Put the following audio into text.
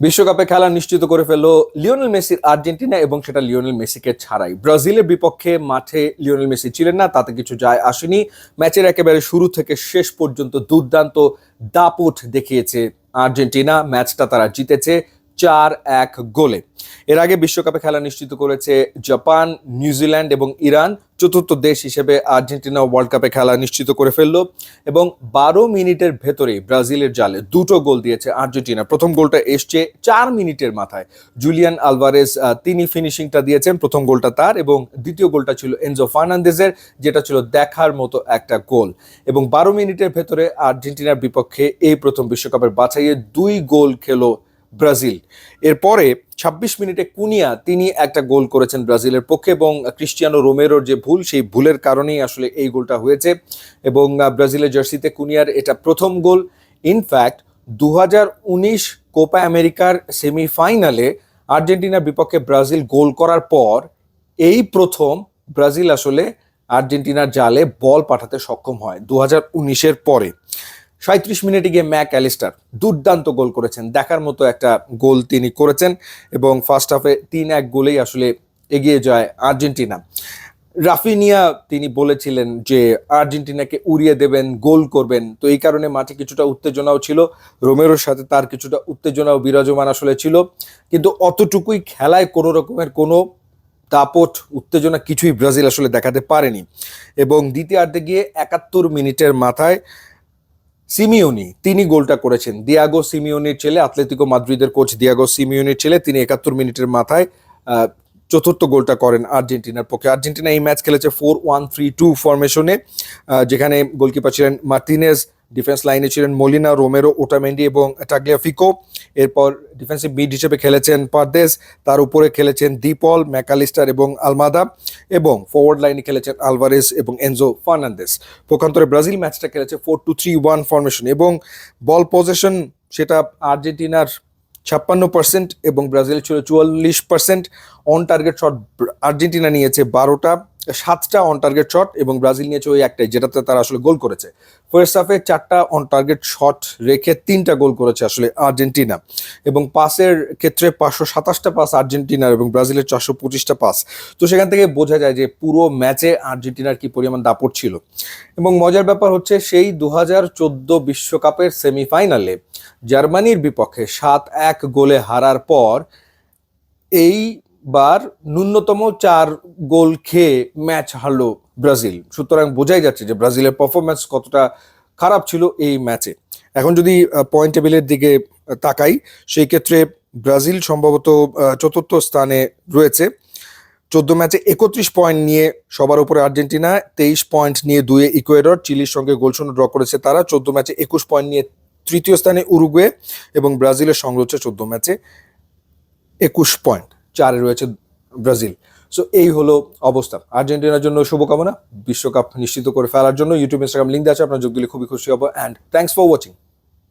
বিশ্বকাপে খেলা নিশ্চিত করে ফেলল লিওনেল মেসির আর্জেন্টিনা এবং সেটা লিওনেল মেসিকে ছাড়াই। ব্রাজিলের বিপক্ষে মাঠে লিওনেল মেসি ছিলেন না, তাতে কিছু যায় আসেনি। ম্যাচের একেবারে শুরু থেকে শেষ পর্যন্ত দুর্দান্ত দাপট দেখিয়েছে আর্জেন্টিনা। ম্যাচটা তারা জিতেছে। চার এক গোলে। এর আগে বিশ্বকাপে খেলা নিশ্চিত করেছে জাপান, নিউজিল্যান্ড এবং ইরান। চতুর্থ দেশ হিসেবে আর্জেন্টিনা ওয়ার্ল্ড কাপে খেলা নিশ্চিত করে ফেলল এবং বারো মিনিটের ভেতরেই ব্রাজিলের জালে দুটো গোল দিয়েছে আর্জেন্টিনা। প্রথম গোলটা এসছে চার মিনিটের মাথায়। জুলিয়ান আলভারেজ তিনি ফিনিশিংটা দিয়েছেন, প্রথম গোলটা তার এবং দ্বিতীয় গোলটা ছিল এনজো ফার্নান্দেজের যেটা ছিল দেখার মতো একটা গোল। এবং বারো মিনিটের ভেতরে আর্জেন্টিনার বিপক্ষে এই প্রথম বিশ্বকাপের বাছাইয়ে দুই গোল খেলো ব্রাজিল। এরপরে ছাব্বিশ মিনিটে কুনিয়া, তিনি একটা গোল করেছেন ব্রাজিলের পক্ষে এবং ক্রিস্টিয়ানো রোমেরোর যে ভুল, সেই ভুলের কারণেই আসলে এই গোলটা হয়েছে এবং ব্রাজিলের জার্সিতে কুনিয়ার এটা প্রথম গোল। ইনফ্যাক্ট দু হাজার উনিশ কোপা আমেরিকার সেমিফাইনালে আর্জেন্টিনার বিপক্ষে ব্রাজিল গোল করার পর এই প্রথম ব্রাজিল আসলে আর্জেন্টিনার জালে বল পাঠাতে সক্ষম হয় দু হাজার পরে। সাঁত্রিশ মিনিটে গিয়ে ম্যাক অ্যালিস্টার দুর্দান্ত গোল করেছেন। দেখার মতো একটা গোল তিনি করেছেন এবং ফার্স্ট হাফে তিন এক গোলেই আসলে এগিয়ে যায় আর্জেন্টিনা। রাফিনিয়া, তিনি বলেছিলেন যে আর্জেন্টিনাকে উড়িয়ে দেবেন, গোল করবেন। তো এই কারণে মাঠে কিছুটা উত্তেজনাও ছিল। রোমেরোর সাথে তার কিছুটা উত্তেজনাও বিরাজমান আসলে ছিল। কিন্তু অতটুকুই খেলায় কোনো রকমের কোনো দাপট, উত্তেজনা কিছুই ব্রাজিল আসলে দেখাতে পারেনি। এবং দ্বিতীয়ার্ধে গিয়ে একাত্তর মিনিটের মাথায় সিমিওনি তিনি গোলটা করেছেন। দিয়াগো সিমিওনির ছেলে, আতলেতিকো মাদ্রিদের কোচ দিয়াগো সিমিওনির ছেলে, তিনি একাত্তর মিনিটের মাথায় চতুর্থ গোলটা করেন আর্জেন্টিনার পক্ষে। আর্জেন্টিনা এই ম্যাচ খেলেছে ফোর ওয়ান থ্রি টু ফরমেশনে যেখানে গোলকিপার ছিলেন মার্টিনেজ ডিফেন্স লাইনে ছিলেন মলিনা, রোমেরো, ওটামেন্ডি এবং টাগলিয়াফিকো। এরপর ডিফেন্সিভ মিড হিসেবে খেলেছেন পারদেস, তার উপরে খেলেছেন দীপল, ম্যাকালিস্টার এবং আলমাদা এবং ফরওয়ার্ড লাইনে খেলেছেন আলভারেজ এবং এনজো ফার্নান্দেস। পক্ষান্তরে ব্রাজিল ম্যাচটা খেলেছে four two three one formation এবং বল পজিশন সেটা আর্জেন্টিনার ছাপ্পান্ন পার্সেন্ট এবং ব্রাজিল ছিল চুয়াল্লিশ percent on target shot Argentina নিয়েছে বারোটা। সাতটা অন টার্গেট শট এবং ব্রাজিল নিয়েছে ওই একটাই, যেটাতে তারা আসলে গোল করেছে। ফার্স্ট হাফে চারটা অন টার্গেট শট রেখে তিনটা গোল করেছে আসলে আর্জেন্টিনা। এবং পাসের ক্ষেত্রে পাঁচশো সাতাশটা পাস আর্জেন্টিনার এবং ব্রাজিলের চারশো পঁচিশটা পাস তো সেখান থেকে বোঝা যায় যে পুরো ম্যাচে আর্জেন্টিনার কি পরিমাণ দাপট ছিল। এবং মজার ব্যাপার হচ্ছে সেই দু হাজার চোদ্দ বিশ্বকাপের সেমিফাইনালে জার্মানির বিপক্ষে সাত এক গোলে হারার পর এইবার ন্যূনতম চার গোল খেয়ে ম্যাচ হারলো ব্রাজিল। সুতরাং বোঝাই যাচ্ছে যে ব্রাজিলের পারফরমেন্স কতটা খারাপ ছিল এই ম্যাচে। এখন যদি পয়েন্ট টেবিলের দিকে তাকাই, সেই ক্ষেত্রে ব্রাজিল সম্ভবত চতুর্থ স্থানে রয়েছে। চোদ্দ ম্যাচে একত্রিশ পয়েন্ট নিয়ে সবার উপরে আর্জেন্টিনা, তেইশ পয়েন্ট নিয়ে দুয়ে ইকুয়েডর, চিলির সঙ্গে গোলশূন্য ড্র করেছে তারা। চোদ্দ ম্যাচে একুশ পয়েন্ট নিয়ে তৃতীয় স্থানে উরুগুয়ে এবং ব্রাজিলের সঙ্গে হচ্ছে চোদ্দ ম্যাচে একুশ পয়েন্ট চারে রয়েছে ব্রাজিল। সো এই হলো অবস্থা। আর্জেন্টিনার জন্য শুভকামনা। বিশ্বকাপ নিশ্চিত করে ফেলার জন্য ইউটিউব ইনস্টাগ্রাম লিঙ্ক আছে। আপনার যোগ দিলে খুবই খুশি হব। And thanks for watching